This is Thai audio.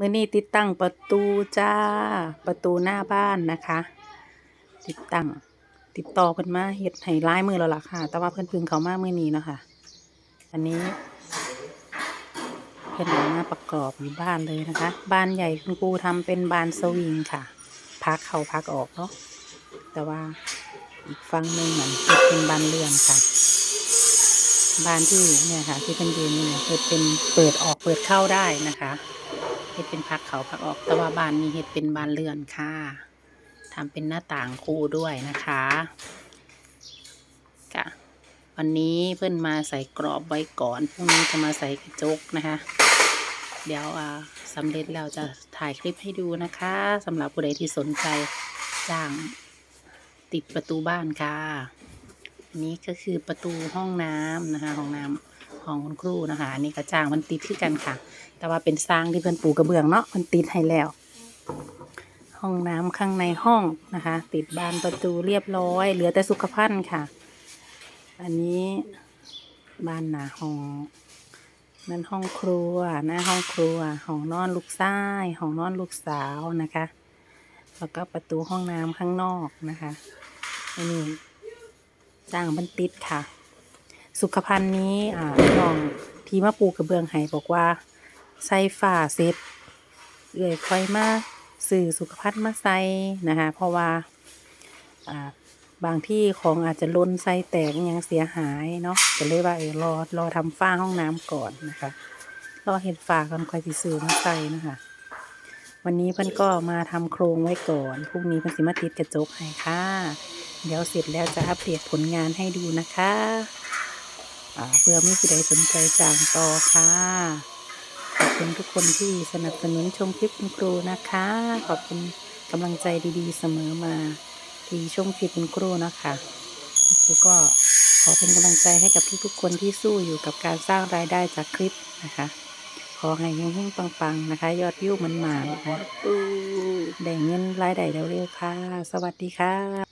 มื่อนี้ติดตั้งประตูจ้า ประตูหน้าบ้านนะคะ ติดตั้ง ติดต่อเพิ่นมาเฮ็ดให้หลายมือแล้วล่ะค่ะ แต่ว่าเพิ่นพึ่งเขามากมือนี้เนาะค่ะ อันนี้เพิ่นเอามาประกอบอยู่บ้านเลยนะคะ บ้านใหญ่คุณครูทำเป็นบานสวิงค่ะ พักเข้าพักออกเนาะ แต่ว่าอีกฝั่งหนึ่งเหมือนเฮ็ดเป็นบานเรือนค่ะบานที่เนี่ยค่ะ ที่เป็นยืนนี่เฮ็ดเป็นเปิดออกเปิดเข้าได้นะคะ เฮ็ดเป็นพักเขาพักออก แต่ว่าบ้านนี้เฮ็ดเป็นบานเรือนค่ะทำเป็นหน้าต่างคู่ด้วยนะคะค่ะวันนี้เพิ่อนมาใส่กรอบไว้ก่อนพรุ่งนี้จะมาใส่กระจกนะคะ เดี๋ยวอ่าสำเร็จแล้วจะถ่ายคลิปให้ดูนะคะสำหรับผู้ใดที่สนใจจ้างติดประตูบ้านค่ะ อันนี้ก็คือประตูห้องน้ำนะคะห้องน้ำ ของคุณครูนะคะอันนี้ก็จ้างมันติดขึ้นกันค่ะ แต่ว่าเป็นสร้างที่เพิ่นปูกระเบื้องเนาะมันติดให้แล้ว ห้องน้ำข้างในห้องนะคะ ติดบานประตูเรียบร้อย เหลือแต่สุขภัณฑ์ค่ะ อันนี้บ้านหนาห้องนั่นห้องครัวหน้าห้องครัวห้องนอนลูกชายห้องนอนลูกสาวนะคะ แล้วก็ประตูห้องน้ำข้างนอกนะคะอันนี้จ้างบันติดค่ะ สุขภัณฑ์นี้อ่าน้องทีมาปูกระเบื้องให้บอกว่าใส่ฝาเซ็ตเอื่อยค่อยมาสื่อสุขภัณฑ์มาใส่นะคะเพราะว่าอ่าบางที่ของอาจจะล้นใส่แตกอิหยังเสียหายเนาะก็เลยว่าเออรอรอทำฝ้าห้องน้ำก่อนนะคะ รอเห็ดฝากันค่อยสิซื้อมาใส่นะคะ วันนี้เพิ่นก็มาทำโครงไว้ก่อนพรุ่งนี้เพิ่นสิมาติดกระจกให้ค่ะ เดี๋ยวเสร็จแล้วจะอัปเดตผลงานให้ดูนะคะอ่า เพื่อมีผู้ใดสนใจจ้างต่อค่ะ ขอบคุณทุกคนที่สนับสนุนชมคลิปคุณครูนะคะ ขอบคุณกำลังใจดีๆ เสมอมาที่ชมคลิปคุณครูนะคะคุณครูก็ขอเป็นกำลังใจให้กับทุกๆคนที่สู้อยู่กับการสร้างรายได้จากคลิปนะคะ ขอให้เฮงๆปังๆนะคะ ยอดวิวมันมานะคะได้เงินรายได้เร็วๆค่ะ สวัสดีค่ะ